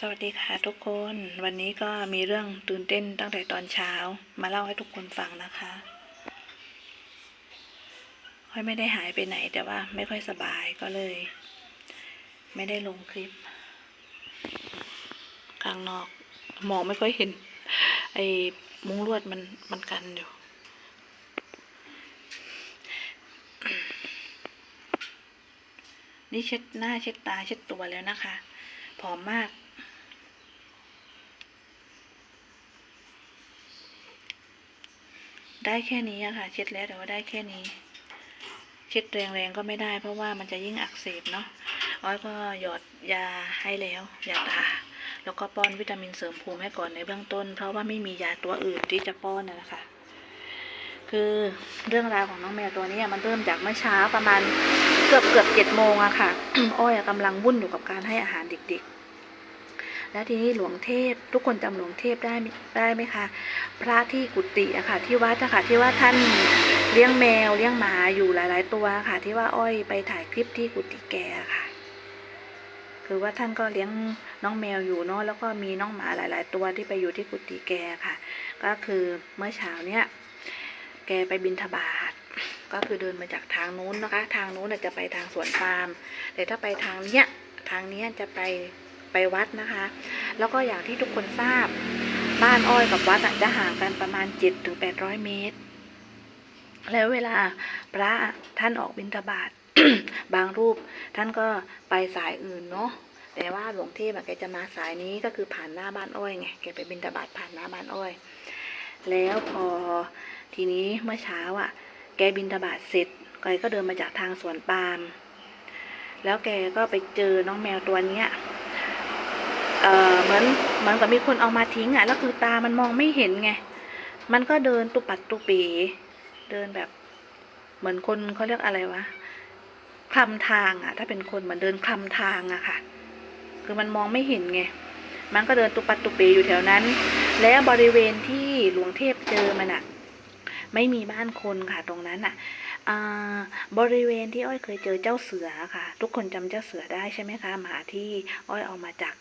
สวัสดีค่ะทุกคนวันนี้ก็มีเรื่องตื่นเต้นตั้งแต่ตอนเช้า มาเล่าให้ทุกคนฟังนะคะค่อยไม่ได้หายไปไหนแต่ว่าไม่ค่อยสบายก็เลย ไม่ได้ลงคลิปข้างนอกมองไม่ค่อยเห็น ไอ้มุ้งลวดมันมันกันอยู่นี่เช็ดหน้าเช็ดตาเช็ดตัวแล้วนะคะผอมมาก ได้แค่นี้อะค่ะ เช็ดแล้วแต่ว่าได้แค่นี้ เช็ดแรงๆก็ไม่ได้เพราะว่ามันจะยิ่งอักเสบเนาะอ้อยก็หยอดยาให้แล้วยาตาแล้วก็ป้อนวิตามินเสริมภูมิให้ก่อนในเบื้องต้น เพราะว่าไม่มียาตัวอื่นที่จะป้อนนะนะคะ คือเรื่องราวของน้องแมวตัวนี้มันเริ่มจากเมื่อเช้าประมาณเกือบเกือบเจ็ดโมงอะค่ะ อ้อยอะกำลังวุ่นอยู่กับการให้อาหารเด็กๆ แล้วทีนี้หลวงเทพ ทุกคนจำหลวงเทพได้ได้ไหมคะ พระที่กุฏิอะค่ะ ที่วัดอะค่ะที่ว่าท่านเลี้ยงแมวเลี้ยงหมาอยู่หลาย ๆ ตัวค่ะ ที่ว่าอ้อยไปถ่ายคลิปที่กุฏิแกะค่ะ คือว่าท่านก็เลี้ยงน้องแมวอยู่เนาะแล้วก็มีน้องหมาหลาย ๆ ตัวที่ไปอยู่ที่กุฏิแกค่ะ ก็คือเมื่อเช้าเนี้ยแกไปบินทบาทก็คือเดินมาจากทางนู้นนะคะ ทางนู้นจะไปทางสวนปาล์มแต่ถ้าไปทางเนี้ยทางเนี้ยจะไป ไปวัดนะคะ แล้วก็อย่างที่ทุกคนทราบ บ้านอ้อยกับวัดจะห่างกันประมาณ7ถึง800เมตร แล้วเวลาพระท่านออกบิณฑบาตบางรูปท่านก็ไปสายอื่นเนาะแต่ว่าหลวงเทพแกจะมาสายนี้ก็คือผ่านหน้าบ้านอ้อยไงแกไปบิณฑบาตผ่านหน้าบ้านอ้อย แล้วพอทีนี้เมื่อเช้าอะ แกบินทบาทเสร็จแกก็เดินมาจากทางสวนปาล์มแล้วแกก็ไปเจอน้องแมวตัวเนี้ย เออเหมือนเหมือนกับมีคนเอามาทิ้งอะแล้วคือตามันมองไม่เห็นไง มันก็เดินตุปัดตุปีเดินแบบ เหมือนคนเขาเรียกอะไรวะคลำทางอะ ถ้าเป็นคนเหมือนเดินคลำทางอะค่ะ คือมันมองไม่เห็นไง มันก็เดินตุปัดตุปีอยู่แถวนั้น แล้วบริเวณที่หลวงเทพเจอมันอะไม่มีบ้านคนค่ะตรงนั้นอะอ่า บริเวณที่อ้อยเคยเจอเจ้าเสือค่ะ ทุกคนจำเจ้าเสือได้ใช่ไหมคะหมาที่อ้อยเอามาจาก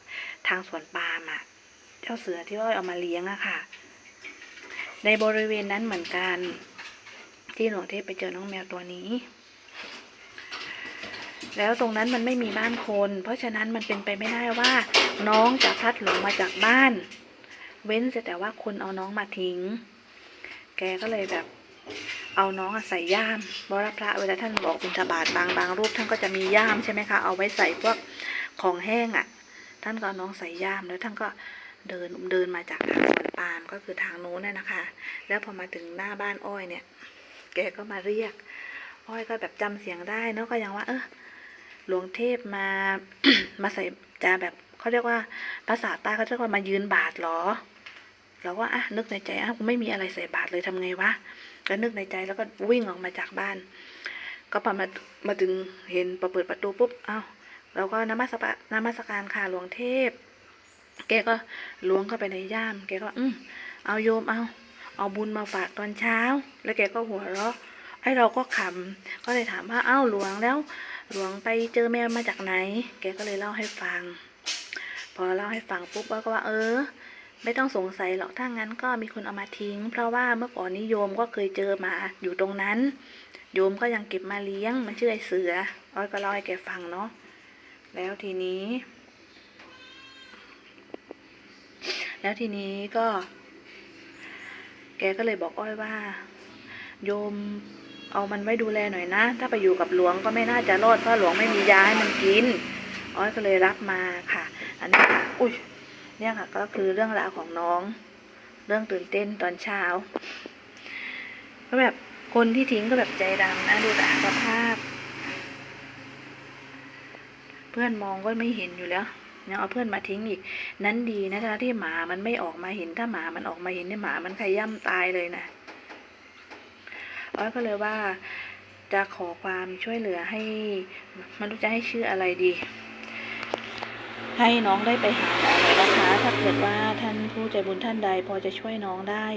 ทางสวนปาล์มอะเจ้าเสือที่อ้อยเอามาเลี้ยงอะค่ะ ในบริเวณนั้นเหมือนกัน ที่หลวงเทพไปเจอน้องแมวตัวนี้ แล้วตรงนั้นมันไม่มีบ้านคน เพราะฉะนั้นมันเป็นไปไม่ได้ว่า น้องจะพัดหลงมาจากบ้าน เว้นแต่ว่าคนเอาน้องมาทิ้ง แกก็เลยแบบ เอาน้องอะใส่ย่ามบรพระเวลาท่านบอกบิณฑบาตบางบางรูปท่านก็จะมีย่ามใช่ไหมคะเอาไว้ใส่พวกของแห้งอะ่ะ ท่านก็เอาน้องใส่ย่ามแล้วท่านก็เดินเดินมาจากทางสวนปาล์มก็คือทางโน้นน่ะนะคะ แล้วพอมาถึงหน้าบ้านอ้อยเนี่ย แกก็มาเรียก อ้อยก็แบบจำเสียงได้เนาะก็ยังว่า เออหลวงเทพมามาใส่จะแบบเขาเรียกว่าภาษาใต้เขาเรียกว่ามายืนบาทเหรอเราก็อะนึกในใจอะไม่มีอะไรใส่บาทเลยทำไงวะ ก็นึกในใจแล้วก็วิ่งออกมาจากบ้าน ก็พอมามาถึงเห็นพอเปิดประตูปุ๊บเอ้าเราก็นมัสกานมัสการค่ะหลวงเทพ แกก็ล้วงเข้าไปในย่าม แกก็อืมเอาโยมเอา เอาบุญมาฝากตอนเช้า แล้วแกก็หัวเราะไอ้เราก็ขำก็เลยถามว่าเอ้าหลวงแล้ว หลวงไปเจอแมวมาจากไหน แกก็เลยเล่าให้ฟัง พอเล่าให้ฟังปุ๊บก็ว่าเออ ไม่ต้องสงสัยหรอกถ้างั้นก็มีคนเอามาทิ้ง เพราะว่าเมื่อก่อนนิโยมก็เคยเจอมาอยู่ตรงนั้น โยมก็ยังเก็บมาเลี้ยงมันชื่อไอเสืออ้อยก็เล่าให้แกฟังเนาะแล้วทีนี้ แล้วทีนี้ก็ แกก็เลยบอกอ้อยว่า โยมเอามันไว้ดูแลหน่อยนะ ถ้าไปอยู่กับหลวงก็ไม่น่าจะรอดเพราะหลวงไม่มียาให้มันกิน อ้อยก็เลยรับมาค่ะ อันนี้อุ้ย เนี่ยค่ะก็คือเรื่องราวของน้อง เรื่องตื่นเต้นตอนเช้า ก็แบบคนที่ทิ้งก็แบบใจดำนะดูแต่สภาพ เพื่อนมองก็ไม่เห็นอยู่แล้วยังเอาเพื่อนมาทิ้งอีก นั้นดีนะถ้าที่หมามันไม่ออกมาเห็นถ้าหมามันออกมาเห็นเนี่ยหมามันขย่ำตายเลยนะอ้อยก็เลยว่าจะขอความช่วยเหลือให้มันรู้จะให้ชื่ออะไรดี ให้น้องได้ไปหาหมอนะคะ ถ้าเกิดว่าท่านผู้ใจบุญท่านใดพอจะช่วยน้องได้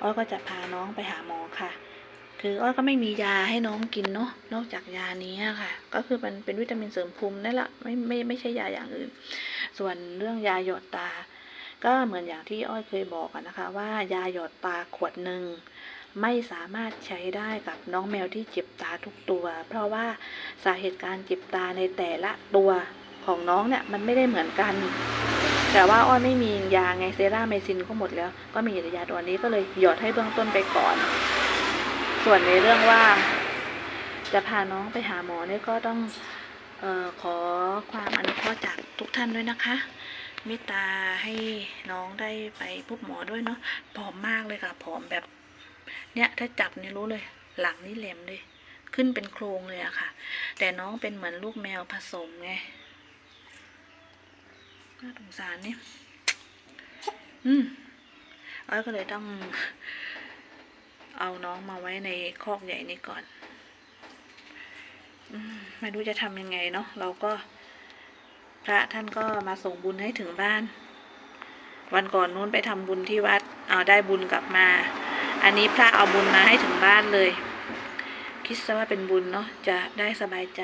อ้อยก็จะพาน้องไปหาหมอค่ะ คืออ้อยก็ไม่มียาให้น้องกินเนาะ นอกจากยานี้ค่ะ ก็คือมันเป็นวิตามินเสริมภูมินั่นแหละ ไม่ไม่ไม่ใช่ยาอย่างอื่น ส่วนเรื่องยาหยดตา ก็เหมือนอย่างที่อ้อยเคยบอกนะคะ ว่ายาหยดตาขวดหนึ่งไม่สามารถใช้ได้กับน้องแมวที่เจ็บตาทุกตัว เพราะว่าสาเหตุการเจ็บตาในแต่ละตัว ของน้องเนี่ยมันไม่ได้เหมือนกัน แต่ว่าอ้อยไม่มียาไงเซราเมซินก็หมดแล้ว ก็มีแต่ยาตัวนี้ก็เลยหยอดให้เบื้องต้นไปก่อน ส่วนในเรื่องว่า จะพาน้องไปหาหมอเนี่ยก็ต้องออขอความอนุเคราะห์จากทุกท่านด้วยนะคะเมตตาให้น้องได้ไปพบหมอด้วยเนาะผอมมากเลยค่ะผอมแบบเนี่ยถ้าจับเนี่ยรู้เลย หลังนี่แหลมเลย ขึ้นเป็นโครงเลยอะค่ะ แต่น้องเป็นเหมือนลูกแมวผสมไง น่าสงสารนี่อืมอ้อยก็เลยต้องเอาน้องมาไว้ในคอกใหญ่นี้ก่อนอืมไม่รู้จะทำยังไงเนาะเราก็ พระท่านก็มาส่งบุญให้ถึงบ้าน วันก่อนนู้นไปทำบุญที่วัด เอาได้บุญกลับมา อันนี้พระเอาบุญมาให้ถึงบ้านเลย คิดซะว่าเป็นบุญเนาะจะได้สบายใจ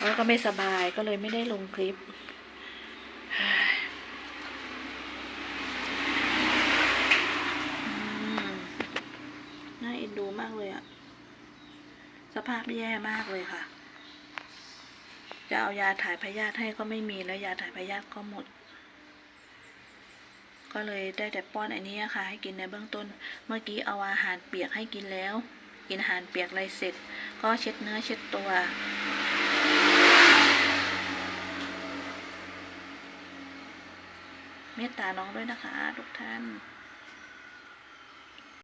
แล้วก็ไม่สบายก็เลยไม่ได้ลงคลิป อืมน่าเอ็นดูมากเลยอะ สภาพแย่มากเลยค่ะ จะเอายาถ่ายพยาธิให้ก็ไม่มีแล้วยาถ่ายพยาธิก็หมด ก็เลยได้แต่ป้อนอันนี้ค่ะ ให้กินในเบื้องต้น เมื่อกี้เอาอาหารเปียกให้กินแล้ว กินอาหารเปียกอะไรเสร็จ ก็เช็ดเนื้อเช็ดตัวเมตตาน้องด้วยนะคะ ทุกท่าน